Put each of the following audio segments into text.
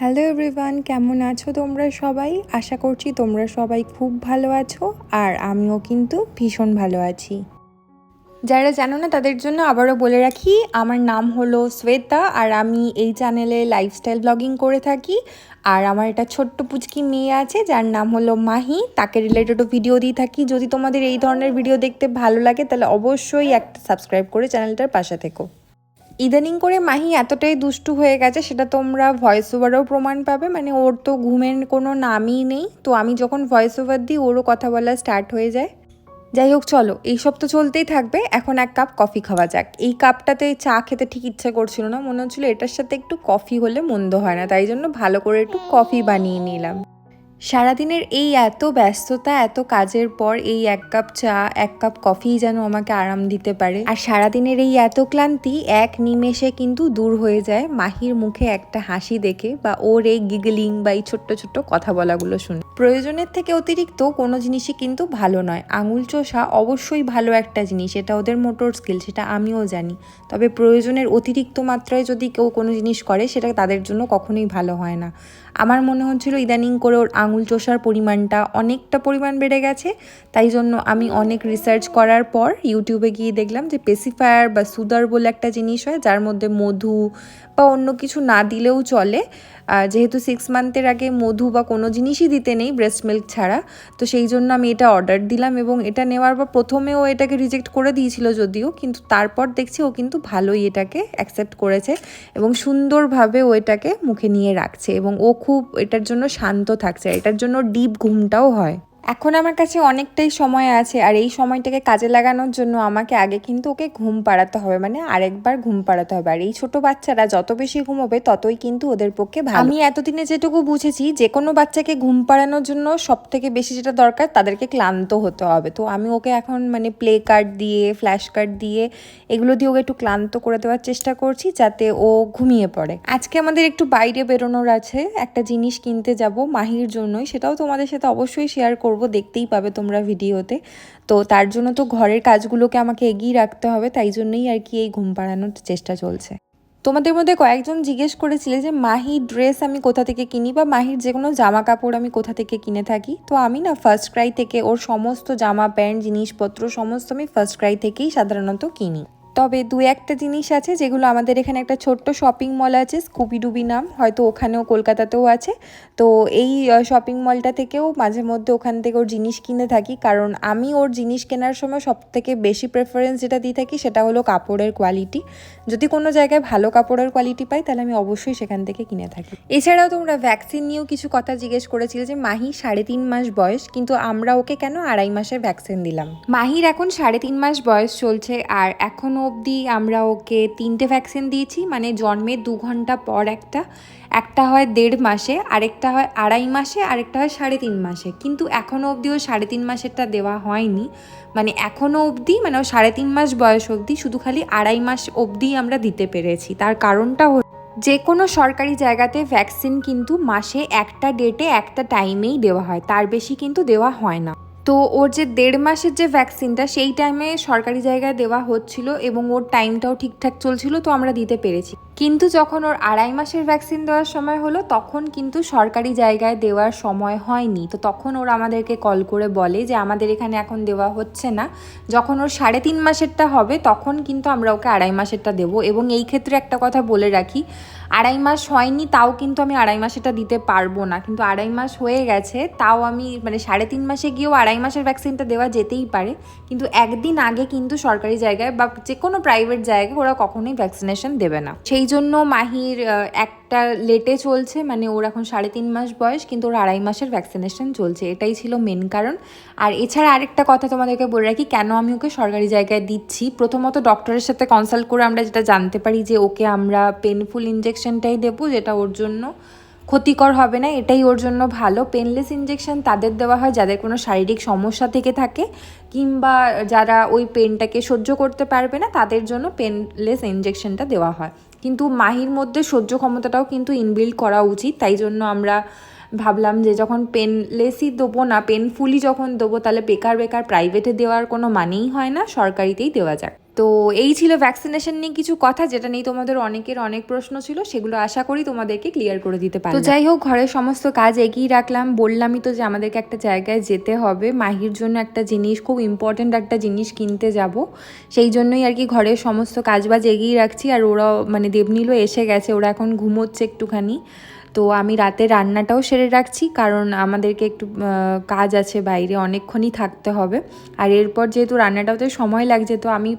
Hello everyone, কেমন আছো তোমরা সবাই? আশা করছি তোমরা সবাই খুব ভালো আছো আর আমিও কিন্তু ভীষণ ভালো আছি। যারা জানো না, তাদের জন্য আবারও বলে রাখি, আমার নাম হলো শ্বেতা আর আমি এই চ্যানেলে লাইফস্টাইল ব্লগিং করে থাকি। আর আমার একটা ছোট্ট পুচকি মেয়ে আছে, যার নাম হলো মাহি। তাকে রিলেটেডও ভিডিও দিয়ে থাকি। যদি তোমাদের এই ধরনের ভিডিও দেখতে ভালো লাগে, তাহলে অবশ্যই একটা সাবস্ক্রাইব করে চ্যানেলটার পাশে থেকো। ইদানিং করে মাহি এতটাই দুষ্টু হয়ে গেছে, সেটা তোমরা ভয়েস ওভারেও প্রমাণ পাবে। মানে ওর তো ঘুমের কোনো নামই নেই। তো আমি যখন ভয়েস ওভার দিই, ওরও কথা বলা স্টার্ট হয়ে যায়। যাই হোক, চলো, এইসব তো চলতেই থাকবে। এখন এক কাপ কফি খাওয়া যাক। এই কাপটাতে চা খেতে ঠিক ইচ্ছা করছিল না। মনে হচ্ছিল এটার সাথে একটু কফি হলে মন্দ হয় না। তাই জন্য ভালো করে একটু কফি বানিয়ে নিলাম। সারাদিনের এই এত ব্যস্ততা, এত কাজের পর এই এক কাপ চা, এক কাপ কফি যেন আমাকে আরাম দিতে পারে। আর সারাদিনের এই এত ক্লান্তি, এক নিমেষে কিন্তু দূর হয়ে যায় মাহির মুখে একটা হাসি দেখে বা ওর এই গিগলিং বা এই ছোট্ট ছোট্ট কথা বলাগুলো শুনে। প্রয়োজনের থেকে অতিরিক্ত কোনো জিনিসই কিন্তু ভালো নয়। আঙুল চোষা অবশ্যই ভালো একটা জিনিস, এটা ওদের মোটর স্কিল, সেটা আমিও জানি। তবে প্রয়োজনের অতিরিক্ত মাত্রায় যদি কেউ কোনো জিনিস করে, সেটা তাদের জন্য কখনোই ভালো হয় না। আমার মনে হচ্ছিল ইদানিং করে ওর আঙুল চষার পরিমাণটা অনেকটা পরিমাণ বেড়ে গেছে। তাই জন্য আমি অনেক রিসার্চ করার পর ইউটিউবে গিয়ে দেখলাম যে পেসিফায়ার বা সুদার বলে একটা জিনিস হয়, যার মধ্যে মধু বা অন্য কিছু না দিলেও চলে। যেহেতু সিক্স মান্থের আগে মধু বা কোনো জিনিসই দিতে নেই ব্রেস্ট মিল্ক ছাড়া, তো সেই জন্য আমি এটা অর্ডার দিলাম এবং এটা নেওয়ার পর প্রথমে ও এটাকে রিজেক্ট করে দিয়েছিল যদিও, কিন্তু তারপর দেখছি ও কিন্তু ভালোই এটাকে অ্যাকসেপ্ট করেছে এবং সুন্দরভাবে ও এটাকে মুখে নিয়ে রাখছে এবং ও খুব এটার জন্য শান্ত থাকছে। এটার জন্য ডিপ ঘুমটাও হয়। এখন আমার কাছে অনেকটাই সময় আছে আর এই সময়টাকে কাজে লাগানোর জন্য আমাকে আগে কিন্তু ওকে ঘুম পাড়াতে হবে মানে আরেকবার ঘুম পাড়াতে হবে। আর এই ছোট বাচ্চারা যত বেশি ঘুমোবে ততই কিন্তু ওদের পক্ষে ভালো। আমি এতদিনে যেটুকু বুঝেছি যে কোনো বাচ্চাকে ঘুম পাড়ানোর জন্য সব থেকে বেশি যেটা দরকার তাদেরকে ক্লান্ত হতে হবে। তো আমি ওকে এখন মানে প্লে কার্ড দিয়ে ফ্ল্যাশ কার্ড দিয়ে এগুলো দিয়ে ওকে একটু ক্লান্ত করে দেওয়ার চেষ্টা করছি যাতে ও ঘুমিয়ে পড়ে। আজকে আমাদের একটু বাইরে বেরোনোর আছে, একটা জিনিস কিনতে যাব মাহির জন্যই, সেটাও তোমাদের সাথে অবশ্যই শেয়ার করব। করব, দেখতেই পাবে তোমরা ভিডিওতে। তো তার জন্য তো ঘরের কাজগুলোকে আমাকে এগিয়ে রাখতে হবে, তাই জন্যই আর কি এই ঘুম পাড়ানোর চেষ্টা চলছে। তোমাদের মধ্যে কয়েকজন জিজ্ঞেস করেছিলে যে, মাহি ড্রেস আমি কোথা থেকে কিনি? বা মাহির যে কোনো জামা কাপড় আমি কোথা থেকে কিনে থাকি? তো আমি না ফার্স্ট ক্রাই থেকে ওর সমস্ত জামা, প্যান্ট, জিনিসপত্র, সমস্ত আমি ফার্স্ট ক্রাই থেকেই সাধারণত কিনি। তবে দু একটা জিনিস আছে যেগুলো আমাদের এখানে একটা ছোট্ট শপিং মল আছে স্কুপিডুবি নাম, হয়তো ওখানেও কলকাতাতেও আছে। তো এই শপিং মলটা থেকেও মাঝে মধ্যে ওখান থেকে ওর জিনিস কিনে থাকি। কারণ আমি ওর জিনিস কেনার সময় সব থেকে বেশি প্রেফারেন্স যেটা দিয়ে থাকি সেটা হলো কাপড়ের কোয়ালিটি যদি কোনো জায়গায় ভালো কাপড়ের কোয়ালিটি পাই, তাহলে আমি অবশ্যই সেখান থেকে কিনে থাকি। এছাড়াও তোমরা ভ্যাকসিন নিয়েও কিছু কথা জিজ্ঞেস করেছিলে যে, মাহি, সাড়ে তিন মাস বয়স? কিন্তু আমরা ওকে কেন আড়াই মাসের ভ্যাকসিন দিলাম? মাহির এখন সাড়ে তিন মাস বয়স চলছে, আর এখনও অবধি আমরা ওকে তিনটে ভ্যাকসিন দিয়েছি মানে জন্মের দু ঘণ্টা পর একটা। একটা হয় দেড় মাসে, আরেকটা হয় আড়াই মাসে, আরেকটা হয় সাড়ে তিন মাসে। কিন্তু এখনও অবধি ও সাড়ে তিন মাসেরটা দেওয়া হয়নি। মানে এখনও অবধি মানে ও সাড়ে তিন মাস বয়স অবধি শুধু খালি আড়াই মাস অবধি আমরা দিতে পেরেছি। তার কারণটা যে কোনো সরকারি জায়গাতে ভ্যাকসিন কিন্তু মাসে একটা ডেটে একটা টাইমেই দেওয়া হয়। তার বেশি কিন্তু দেওয়া হয় না। তো ওর যে দেড় মাসের যে ভ্যাকসিনটা সেই টাইমে সরকারি জায়গায় দেওয়া হচ্ছিল এবং ওর টাইমটাও ঠিকঠাক চলছিল, তো আমরা দিতে পেরেছি। কিন্তু যখন ওর আড়াই মাসের ভ্যাকসিন দেওয়ার সময় হলো, তখন কিন্তু সরকারি জায়গায় দেওয়ার সময় হয়নি। তো তখন ওর আমাদেরকে কল করে বলে যে, আমাদের এখানে এখন দেওয়া হচ্ছে না। যখন ওর সাড়ে তিন মাসেরটা হবে, তখন কিন্তু আমরা ওকে আড়াই মাসেরটা দেবো। এবং এই ক্ষেত্রে একটা কথা বলে রাখি আড়াই মাস হয়নি, তাও কিন্তু আমি আড়াই মাসেটা দিতে পারব না। কিন্তু আড়াই মাস হয়ে গেছে, তাও আমি মানে সাড়ে তিন মাসে গিয়েও আড়াই মাসের ভ্যাকসিনটা দেওয়া যেতেই পারে। কিন্তু একদিন আগে কিন্তু সরকারি জায়গায় বা যে কোনো প্রাইভেট জায়গায় ওরা কখনোই ভ্যাকসিনেশন দেবে না। সেই জন্য মাহির একটা লেটে চলছে মানে ওর এখন সাড়ে তিন মাস বয়স, কিন্তু ওর আড়াই মাসের ভ্যাকসিনেশন চলছে। এটাই ছিল মেন কারণ। আর এছাড়া আরেকটা কথা তোমাদেরকে বলে রাখি, কেন আমি ওকে সরকারি জায়গায় দিচ্ছি? প্রথমত ডক্টরের সাথে কনসাল্ট করে আমরা যেটা জানতে পারি যে ওকে আমরা পেনফুল ইঞ্জেকশনটাই দেবো, যেটা ওর জন্য ক্ষতিকর হবে না, এটাই ওর জন্য ভালো। পেনলেস ইঞ্জেকশন তাদের দেওয়া হয় যাদের কোনো শারীরিক সমস্যা থেকে থাকে, কিংবা যারা ওই পেনটাকে সহ্য করতে পারবে না, তাদের জন্য পেনলেস ইঞ্জেকশনটা দেওয়া হয়। কিন্তু মাহির মধ্যে সহ্য ক্ষমতাটাও কিন্তু ইনবিল্ড করা উচিত, তাই জন্য আমরা ভাবলাম যে যখন পেনলেসই দেবো না পেনফুলি যখন দেবো, তাহলে বেকার বেকার প্রাইভেটে দেওয়ার কোনো মানেই হয় না, সরকারিতেই দেওয়া যাক। তো এই ছিল ভ্যাকসিনেশন নিয়ে কিছু কথা যেটা নিয়ে তোমাদের অনেকের অনেক প্রশ্ন ছিল সেগুলো আশা করি তোমাদেরকে ক্লিয়ার করে দিতে পারি তো যাই হোক ঘরের সমস্ত কাজ এগিয়ে রাখলাম। বললামই তো যে আমাদেরকে একটা জায়গায় যেতে হবে। মাহির জন্য একটা জিনিস খুব ইম্পর্ট্যান্ট একটা জিনিস কিনতে যাব। সেই জন্যই আর কি ঘরের সমস্ত কাজবাজ এগিয়ে রাখছি। আর ওরাও মানে দেবনীলও এসে গেছে ওরা এখন ঘুমোচ্ছে একটুখানি। তো আমি রাতে রান্নাটাও সেরে রাখছি কারণ আমাদেরকে একটু কাজ আছে বাইরে অনেকক্ষণই থাকতে হবে। আর এরপর যেহেতু রান্নাটাতে সময় লাগছে তো আমি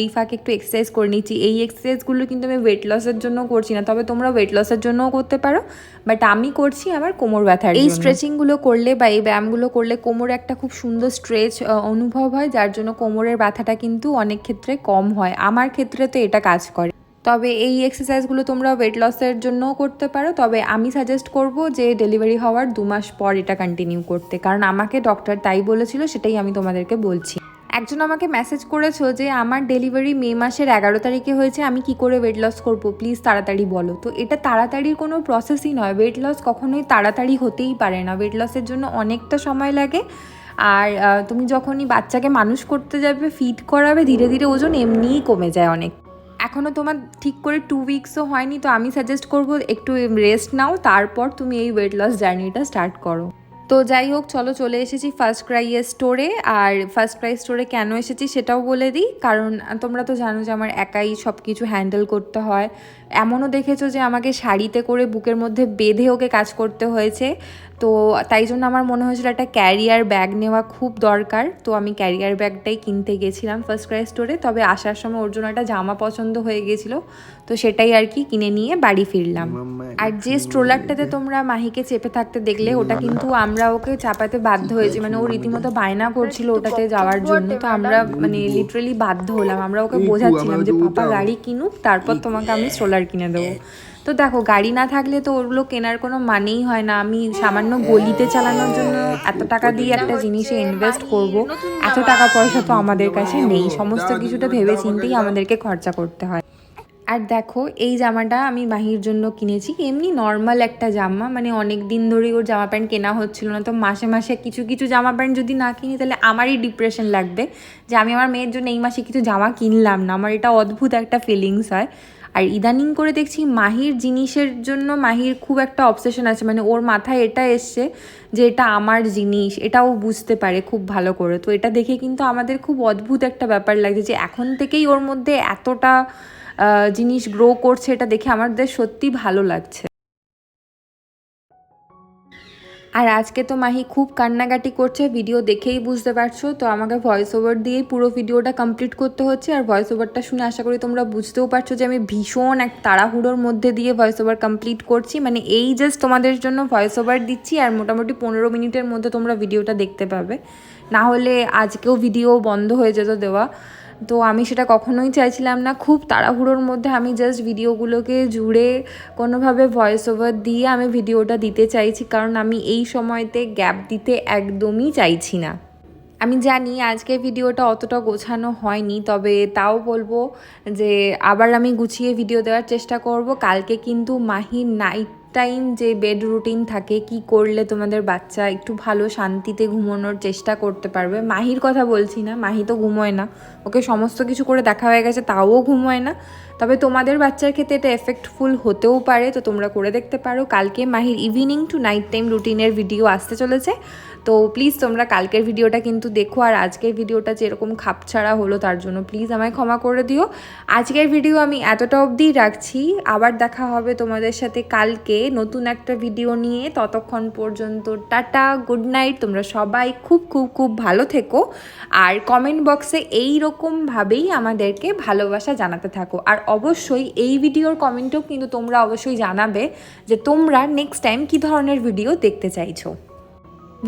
এই ফাঁকে একটু এক্সারসাইজ করে নিচ্ছি। এই এক্সারসাইজগুলো কিন্তু আমি ওয়েট লসের জন্য করছি না তবে তোমরা ওয়েট লসের জন্যও করতে পারো। বাট আমি করছি আমার কোমর ব্যথার এই স্ট্রেচিংগুলো করলে বা এই ব্যায়ামগুলো করলে কোমরে একটা খুব সুন্দর স্ট্রেচ অনুভব হয় যার জন্য কোমরের ব্যথাটা কিন্তু অনেক ক্ষেত্রে কম হয়। আমার ক্ষেত্রে তো এটা কাজ করে। তবে এই এক্সারসাইজগুলো তোমরা ওয়েট লসের জন্যও করতে পারো। তবে আমি সাজেস্ট করব যে ডেলিভারি হওয়ার দু মাস পর এটা কন্টিনিউ করতে। কারণ আমাকে ডক্টর তাই বলেছিল, সেটাই আমি তোমাদেরকে বলছি। একজন আমাকে মেসেজ করেছ যে, আমার ডেলিভারি মে মাসের এগারো তারিখে হয়েছে, আমি কি করে ওয়েট লস করব? প্লিজ তাড়াতাড়ি বলো। তো এটা তাড়াতাড়ির কোনো প্রসেসই নয়। ওয়েট লস কখনোই তাড়াতাড়ি হতেই পারে না। ওয়েট লসের জন্য অনেকটা সময় লাগে। আর তুমি যখনই বাচ্চাকে মানুষ করতে যাবে ফিট করাবে, ধীরে ধীরে ওজন এমনিই কমে যায় অনেক। এখনও তোমার ঠিক করে টু উইকসও হয়নি, তো আমি সাজেস্ট করব একটু রেস্ট নাও, তারপর তুমি এই ওয়েট লস জার্নিটা স্টার্ট করো। তো যাই হোক, চলো চলে এসেছি ফার্স্ট ক্রাইয়ের স্টোরে আর ফার্স্ট ক্রাই স্টোরে কেন এসেছি সেটাও বলে দিই। কারণ তোমরা তো জানো যে আমার একাই সব কিছু হ্যান্ডেল করতে হয়। এমনও দেখেছ যে আমাকে শাড়িতে করে বুকের মধ্যে বেঁধে ওকে কাজ করতে হয়েছে। তো তাই জন্য আমার মনে হয়েছিল একটা ক্যারিয়ার ব্যাগ নেওয়া খুব দরকার। তো আমি ক্যারিয়ার ব্যাগটাই কিনতে গেছিলাম ফার্স্ট ক্রাই স্টোরে তবে আসার সময় ওর জন্য একটা জামা পছন্দ হয়ে গেছিল। তো সেটাই আর কি কিনে নিয়ে বাড়ি ফিরলাম। আর যে স্ট্রোলারটাতে তোমরা মাহিকে চেপে থাকতে দেখলে ওটা কিন্তু আমরা ওকে চাপাতে বাধ্য হয়েছি। মানে ও রীতিমতো বায়না করছিল ওটাতে যাওয়ার জন্য। তো আমরা মানে লিটারেলি বাধ্য হলাম। আমরা ওকে বোঝাচ্ছিলাম যে পাপা গাড়ি কিনুক তারপর তোমাকে আমি স্ট্রোলার কিনে দেবো। তো দেখো গাড়ি না থাকলে তো ওগুলো কেনার কোনো মানেই হয় না। আমি সামান্য গলিতে চালানোর জন্য এত টাকা দিয়ে একটা জিনিসে ইনভেস্ট করব। এত টাকা পয়সা তো আমাদের কাছে নেই। সমস্ত কিছুটা ভেবে চিন্তেই আমাদেরকে খরচা করতে হয়। আর দেখো, এই জামাটা আমি মাহির জন্য কিনেছি। এমনি নর্মাল একটা জামা মানে অনেক দিন ধরেই ওর জামা প্যান্ট কেনা হচ্ছিল না, তো মাসে মাসে কিছু কিছু জামা প্যান্ট যদি না কিনি, তাহলে আমারই ডিপ্রেশন লাগবে। যে আমি আমার মেয়ের জন্য এই মাসে কিছু জামা কিনলাম না, আমার এটা অদ্ভুত একটা ফিলিংস হয়। আর ইদানিং করে দেখছি মাহির জিনিসের জন্য মাহির খুব একটা অবসেশন আছে মানে ওর মাথায় এটা এসছে যে এটা আমার জিনিস এটাও বুঝতে পারে খুব ভালো করে। তো এটা দেখে কিন্তু আমাদের খুব অদ্ভুত একটা ব্যাপার লাগছে যে এখন থেকেই ওর মধ্যে এতটা জিনিস গ্রো করছে, এটা দেখে আমাদের সত্যি ভালো লাগছে। আর আজকে তো মাহি খুব কান্নাকাটি করছে ভিডিও দেখেই বুঝতে পারছ। তো আমাকে ভয়েস ওভার দিয়েই পুরো ভিডিওটা কমপ্লিট করতে হচ্ছে। আর ভয়েস ওভারটা শুনে আশা করি তোমরা বুঝতেও পারছ যে আমি ভীষণ এক তাড়াহুড়োর মধ্যে দিয়ে ভয়েস ওভার কমপ্লিট করছি। মানে এই জাস্ট তোমাদের জন্য ভয়েস ওভার দিচ্ছি, আর মোটামুটি পনেরো মিনিটের মধ্যে তোমরা ভিডিওটা দেখতে পাবে। না হলে আজকেও ভিডিও বন্ধ হয়ে যেত দেওয়া। তো আমি সেটা কখনোই চাইছিলাম না। খুব তাড়াহুড়োর মধ্যে আমি জাস্ট ভিডিওগুলোকে জুড়ে কোনোভাবে ভয়েস ওভার দিয়ে আমি ভিডিওটা দিতে চাইছি, কারণ আমি এই সময়তে গ্যাপ দিতে একদমই চাইছি না। আমি জানি আজকে ভিডিওটা অতটা গোছানো হয়নি, তবে তাও বলব যে আবার আমি গুছিয়ে ভিডিও দেওয়ার চেষ্টা করব। কালকে কিন্তু মাহির নাইট টাইম যে বেড রুটিন থাকে, কি করলে তোমাদের বাচ্চা একটু ভালো শান্তিতে ঘুমানোর চেষ্টা করতে পারবে? মাহির কথা বলছি না, মাহি তো ঘুমোয় না। ওকে সমস্ত কিছু করে দেখা হয়ে গেছে, তাও ঘুমোয় না। তবে তোমাদের বাচ্চার ক্ষেত্রে এটা এফেক্টফুল হতেও পারে, তো তোমরা করে দেখতে পারো। কালকে Mahir evening to night time রুটিনের ভিডিও আসতে চলেছে। তো প্লিজ তোমরা কালকের ভিডিওটা কিন্তু দেখো, আর আজকের ভিডিওটা যেরকম খাপছাড়া হলো তার জন্য প্লিজ আমায় ক্ষমা করে দিও। আজকের ভিডিও আমি এতটা অবধিই রাখছি, আবার দেখা হবে তোমাদের সাথে কালকে নতুন একটা ভিডিও নিয়ে। ততক্ষণ পর্যন্ত টাটা গুড নাইট তোমরা সবাই খুব খুব খুব ভালো থেকো। আর কমেন্ট বক্সে এই রকমভাবেই আমাদেরকে ভালোবাসা জানাতে থাকো। আর অবশ্যই এই ভিডিওর কমেন্টেও কিন্তু তোমরা অবশ্যই জানাবে যে তোমরা নেক্সট টাইম কী ধরনের ভিডিও দেখতে চাইছো।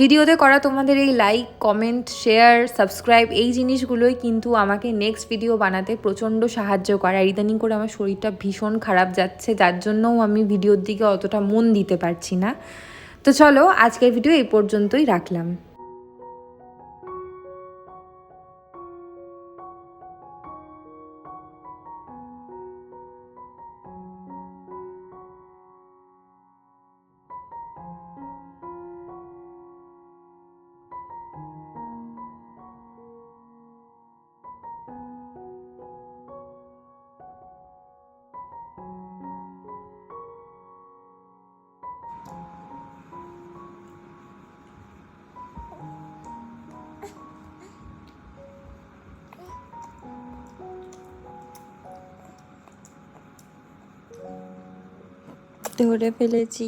ভিডিওতে করা তোমাদের এই লাইক কমেন্ট শেয়ার সাবস্ক্রাইব এই জিনিসগুলোই কিন্তু আমাকে নেক্সট ভিডিও বানাতে প্রচণ্ড সাহায্য করে। আর ইদানিং করে আমার শরীরটা ভীষণ খারাপ যাচ্ছে, যার জন্যও আমি ভিডিওর দিকে অতটা মন দিতে পারছি না। তো চলো আজকের ভিডিও এই পর্যন্তই রাখলাম। ধরে ফেলেছি।